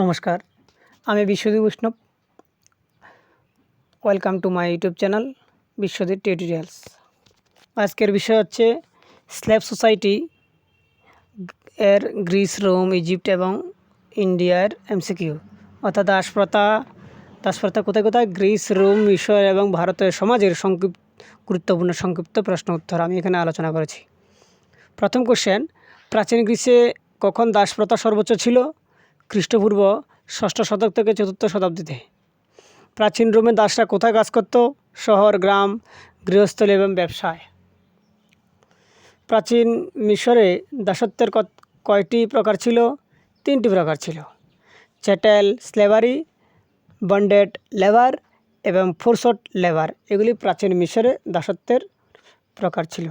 নমস্কার। আমি Biswajit Baishnab. Welcome to my YouTube channel Biswajit tutorials আজকের বিষয় হচ্ছে স্ল্যাব সোসাইটি এর গ্রিস, রোম, ইজিপ্ট এবং ইন্ডিয়ার এমসিকিউ। অর্থাৎ দাসপ্রথা দাসপ্রথা কোথায় কোথায়? গ্রিস, রোম, মিশর এবং ভারতের সমাজের সংক্ষিপ্ত, গুরুত্বপূর্ণ সংক্ষিপ্ত প্রশ্ন উত্তর আমি এখানে আলোচনা করেছি। প্রথম কোশ্চেন প্রাচীন গ্রিসে কখন দাসপ্রথা সর্বোচ্চ ছিল? খ্রিস্টপূর্ব ষষ্ঠ শতক থেকে চতুর্থ শতাব্দীতে। প্রাচীন রোমে দাসরা কোথায় কাজ করত? শহর, গ্রাম, গৃহস্থলী এবং ব্যবসায়। প্রাচীন মিশরে দাসত্বের কয়টি প্রকার ছিল? তিনটি প্রকার ছিল। চ্যাটেল, স্লেভারি, বন্ডেড লেবার এবং ফোরসট লেবার এগুলি প্রাচীন মিশরে দাসত্বের প্রকার ছিল।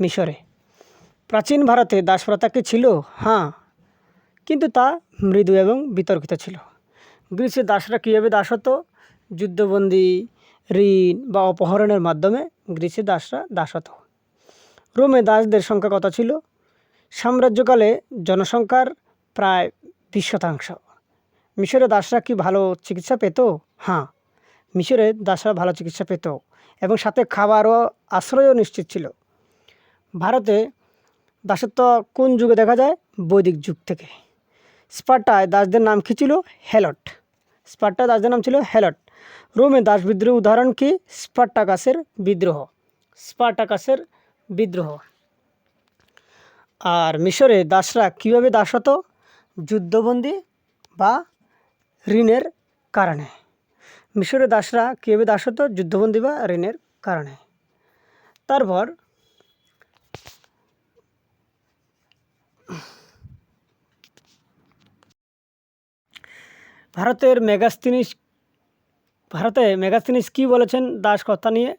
মিশরে। প্রাচীন ভারতে দাসপ্রথা কি ছিল? হ্যাঁ কিন্তু তা মৃদু এবং বিতর্কিত ছিল। গ্রিসে দাসরা কীভাবে দাস হতো যুদ্ধবন্দী ঋণ বা অপহরণের মাধ্যমে গ্রিসে দাসরা দাস হতো রোমে দাসদের সংখ্যা কত ছিল? সাম্রাজ্যকালে জনসংখ্যার প্রায় বিশ শতাংশ। মিশরে দাসরা কি ভালো চিকিৎসা পেত? হ্যাঁ মিশরে দাসরা ভালো চিকিৎসা পেত এবং সাথে খাবার ও আশ্রয়ও নিশ্চিত ছিল। ভারতে দাসত্ব কোন যুগে দেখা যায়? বৈদিক যুগ থেকে। স্পার্টায় দাসদের নাম কী ছিল? হেলট। স্পার্টায় দাসদের নাম ছিল হেলট। রোমে দাস বিদ্রোহ উদাহরণ কি? স্পার্টাকাসের বিদ্রোহ। স্পার্টাকাসের বিদ্রোহ। আর মিশরে দাসরা কীভাবে দাস হতো? যুদ্ধবন্দী বা ঋণের কারণে। মিশরে দাসরা কীভাবে দাস হতো? যুদ্ধবন্দী বা ঋণের কারণে। তারপর ভারতের মেগাস্তিনিস ভারতে মেগাস্তিনিস কী বলেছেন দাস কথা নিয়ে?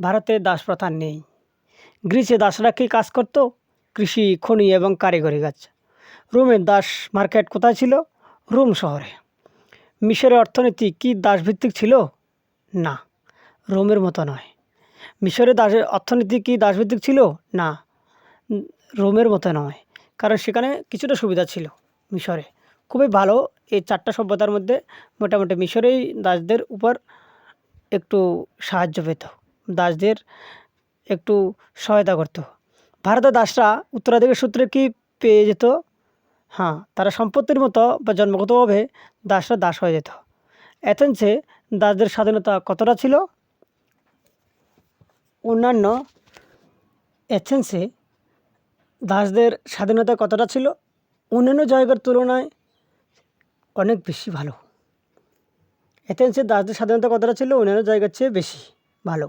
ভারতে দাস প্রথা নেই। গ্রিসে দাসরা কী কাজ করতো? কৃষি, খনি এবং কারিগরি কাজ। রোমের দাস মার্কেট কোথায় ছিল? রোম শহরে। মিশরের অর্থনীতি কি দাসভিত্তিক ছিল? না, রোমের মতো নয়। মিশরের দাসের অর্থনীতি কি দাসভিত্তিক ছিল? না, রোমের মতো নয়। কারণ সেখানে কিছুটা সুবিধা ছিল মিশরে। খুবই ভালো এই চারটা সভ্যতার মধ্যে মোটামুটি মিশরেই দাসদের উপর একটু সাহায্য পেত, দাসদের একটু সহায়তা করতো। ভারতের দাসরা উত্তরাধিকার সূত্রে কি পেয়ে যেত? হ্যাঁ তারা সম্পত্তির মতো বা জন্মগতভাবে দাসরা দাস হয়ে যেত। অ্যাথেন্সে দাসদের স্বাধীনতা কতটা ছিল? অন্যান্য এথেন্সে দাসদের স্বাধীনতা কতটা ছিল? অন্যান্য জায়গার তুলনায় অনেক বেশি ভালো। এথেন্সের দাসদের স্বাধীনতা কতটা ছিল অন্যান্য জায়গার চেয়ে বেশি ভালো।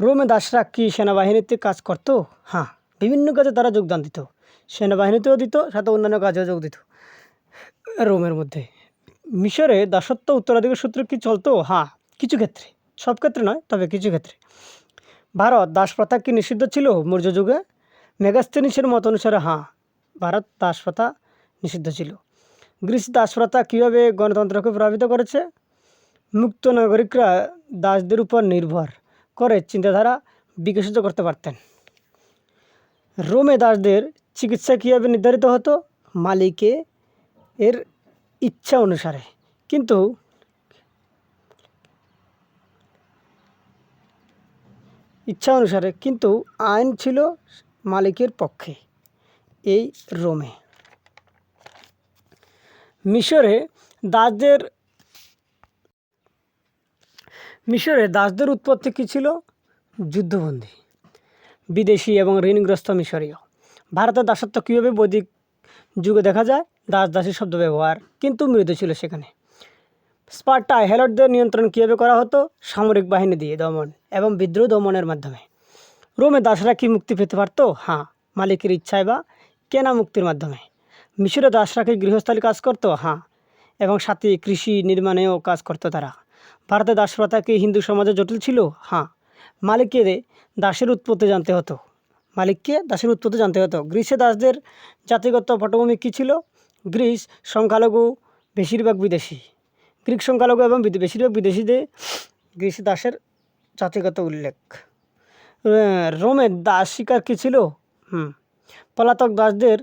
রোমে দাসরা কি সেনাবাহিনীতে কাজ করতো? হ্যাঁ বিভিন্ন কাজে তারা যোগদান দিত। সেনাবাহিনীতেও দিত, সাথে অন্যান্য কাজেও যোগ দিত। রোমের মধ্যে। মিশরে দাসত্ব উত্তরাধিকার সূত্রে কি চলতো? হ্যাঁ কিছু ক্ষেত্রে। সব ক্ষেত্রে নয়, তবে কিছু ক্ষেত্রে। ভারত দাস প্রথা কি নিষিদ্ধ ছিল? মৌর্য যুগে মেগাস্তেনিসের মত অনুসারে হ্যাঁ ভারত দাস প্রথা নিষিদ্ধ ছিল। গ্রিস দাস প্রথা কীভাবে গণতন্ত্রকে প্রভাবিত করেছে? মুক্ত নাগরিকরা দাসদের উপর নির্ভর করে চিন্তাধারা বিকশিত করতে পারতেন। রোমে দাসদের চিকিৎসা কীভাবে নির্ধারিত হতো? মালিকে এর ইচ্ছা অনুসারে। কিন্তু ইচ্ছা অনুসারে, কিন্তু আইন ছিল মালিকের পক্ষে, এই রোমে। মিশরে দাসদের মিশরে দাসদের উৎপত্তি কী ছিল? যুদ্ধবন্দী, বিদেশি এবং ঋণগ্রস্ত মিশরীয়। ভারতের দাসত্ব কীভাবে বৈদিক যুগে দেখা যায়? দাস দাসী শব্দ ব্যবহার, কিন্তু মৃত ছিল সেখানে। স্পার্টায় হেলটদের নিয়ন্ত্রণ কীভাবে করা হতো? সামরিক বাহিনী দিয়ে দমন এবং বিদ্রোহ দমনের মাধ্যমে। রোমে দাসরা কি মুক্তি পেতে পারতো? হ্যাঁ মালিকের ইচ্ছায় বা কেনা মুক্তির মাধ্যমে। মিশরে দাসরা কি গৃহস্থালী কাজ করতো হ্যাঁ। এবং সাথে কৃষি নির্মাণেও কাজ করতো তারা। ভারতে দাসপ্রথা কি হিন্দু সমাজে জটিল ছিল? হ্যাঁ। মালিককে দাসের উৎপত্তি জানতে হতো। মালিককে দাসের উৎপত্তি জানতে হতো। গ্রিসে দাসদের জাতিগত পটভূমি কী ছিল? গ্রিস সংখ্যালঘু বেশিরভাগ বিদেশি। গ্রিক সংখ্যালঘু এবং বেশিরভাগ বিদেশিদের গ্রিসে দাসের জাতিগত উল্লেখ। আহ, রোমে দাস শিকার কী ছিল? হুম। পলাতক দাসদের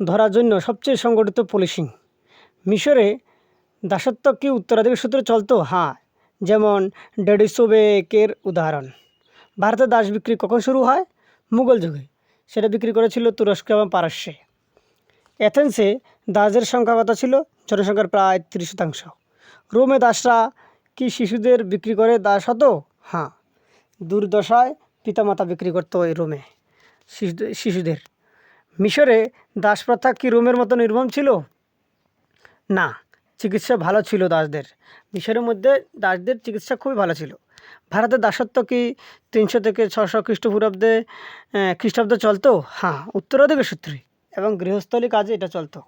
ধরার জন্য সবচেয়ে সংগঠিত পুলিশিং। মিশরে দাসত্ব কি উত্তরাধিকার সূত্রে চলতো? হ্যাঁ যেমন ডেডিসোবেকের উদাহরণ। ভারতে দাস বিক্রি কখন শুরু হয়? মুঘল যুগে। সেটা বিক্রি করেছিল তুরস্ক এবং পারস্যে। অ্যাথেন্সে দাসদের সংখ্যা কত ছিল? জনসংখ্যার প্রায় ত্রিশ শতাংশ। রোমে দাসরা কি শিশুদের বিক্রি করে দাস হতো? হ্যাঁ দুর্দশায় পিতামাতা বিক্রি করতো ওই রোমে। শিশুদের। মিশরে দাস প্রথা কি রোমের মতো নির্মম ছিল? না, চিকিৎসা ভালো ছিল দাসদের। মিশরের মধ্যে দাসদের চিকিৎসা খুবই ভালো ছিল। ভারতে দাসত্ব কি তিনশো থেকে ছশো খ্রিস্টপূর্বাব্দে খ্রিস্টাব্দে চলতো? হ্যাঁ উত্তরাধিকার সূত্রে। এবং গৃহস্থলী কাজে এটা চলতো।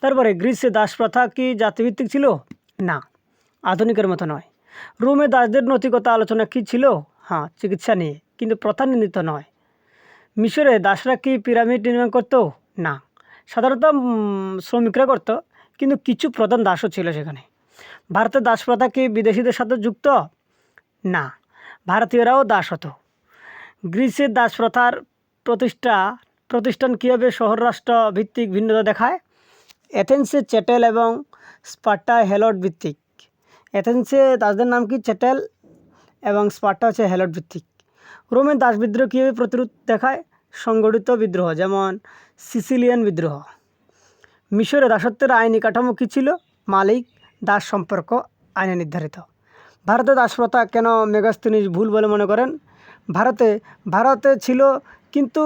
তারপরে গ্রিসে দাস প্রথা কি জাতিভিত্তিক ছিল? না, আধুনিকের মতো নয়। রোমে দাসদের নৈতিকতা আলোচনা কি ছিল? হ্যাঁ চিকিৎসা নিয়ে। কিন্তু প্রথা নির্ণীত নয়। মিশরে দাসরা কি পিরামিড নির্মাণ করতো? না। সাধারণত শ্রমিকরা করতো, কিন্তু কিছু প্রধান দাসও ছিল সেখানে। ভারতের দাস প্রথা কি বিদেশিদের সাথে যুক্ত? না। ভারতীয়রাও দাস হতো। গ্রিসের দাস প্রথার প্রতিষ্ঠা, প্রতিষ্ঠান কীভাবে শহর রাষ্ট্র ভিত্তিক ভিন্নতা দেখায়? অ্যাথেন্সে চ্যাটেল এবং স্পার্টা হেলট ভিত্তিক। অ্যাথেন্সে দাসদের নাম কি চ্যাটেল এবং স্পার্টা হচ্ছে হেলট ভিত্তিক। রোমের দাস বিদ্রোহ কীভাবে প্রতিরোধ দেখায়? সংগঠিত বিদ্রোহ, যেমন সিসিলিয়ান বিদ্রোহ। মিশরে দাসত্বের আইনি কাঠামো কী ছিল? মালিক, দাস সম্পর্ক, আইনে নির্ধারিত। ভারতে দাসপ্রথা কেন মেগাস্তিনিস ভুল বলে মনে করেন? ভারতে ভারতে ছিল কিন্তু,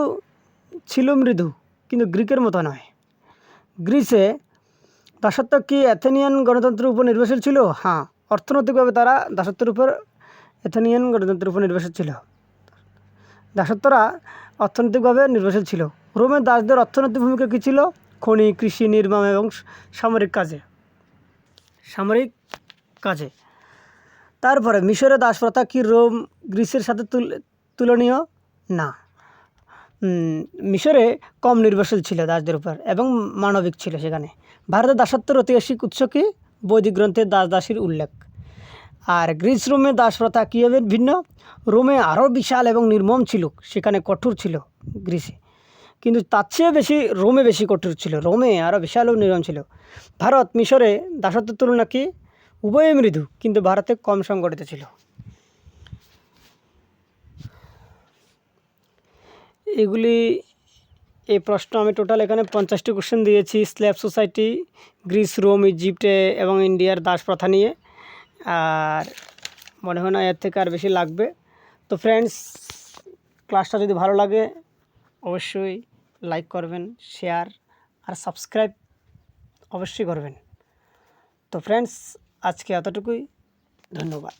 ছিল মৃদু, কিন্তু গ্রিকের মতো নয়। গ্রিসে দাসত্ব কি অ্যাথেনিয়ান গণতন্ত্রের উপর নির্ভরশীল ছিল? হ্যাঁ অর্থনৈতিকভাবে তারা দাসত্বের উপর অ্যাথেনিয়ান গণতন্ত্রের উপর নির্ভরশীল ছিল। দাসত্বরা অর্থনৈতিকভাবে নির্ভরশীল ছিল। রোমের দাসদের অর্থনৈতিক ভূমিকা কী ছিল? খনি, কৃষি, নির্মাণ এবং সামরিক কাজে। সামরিক কাজে। তারপরে মিশরের দাস প্রথা কি রোম, গ্রিসের সাথে তুল- তুলনীয়? না। মিশরে কম নির্ভরশীল ছিল দাসদের উপর এবং মানবিক ছিল সেখানে। ভারতের দাসত্বের ঐতিহাসিক উৎস কি? বৈদিক গ্রন্থে দাস দাসীর উল্লেখ। আর গ্রিস রোমে দাস প্রথা কীভাবে ভিন্ন। রোমে আরও বিশাল এবং নির্মম ছিল, সেখানে কঠোর ছিল গ্রিসে। কিন্তু তার চেয়ে বেশি রোমে বেশি কঠোর ছিল, রোমে আরও বিশাল নির্মম ছিল। ভারত মিশরে দাসত্বের তুলনা কি? উভয় মৃদু, কিন্তু ভারতে কম সংগঠিত ছিল। এগুলি এই প্রশ্ন আমি টোটাল এখানে পঞ্চাশটি কোশ্চেন দিয়েছি। স্ল্যাব সোসাইটি, গ্রিস, রোম, ইজিপ্টে এবং ইন্ডিয়ার দাস প্রথা নিয়ে। আর মনে হয় না এর থেকে আর বেশি লাগবে। তো ফ্রেন্ডস ক্লাসটা যদি ভালো লাগে, অবশ্যই লাইক করবেন শেয়ার আর সাবস্ক্রাইব অবশ্যই করবেন। তো ফ্রেন্ডস আজকে এতটুকুই। ধন্যবাদ।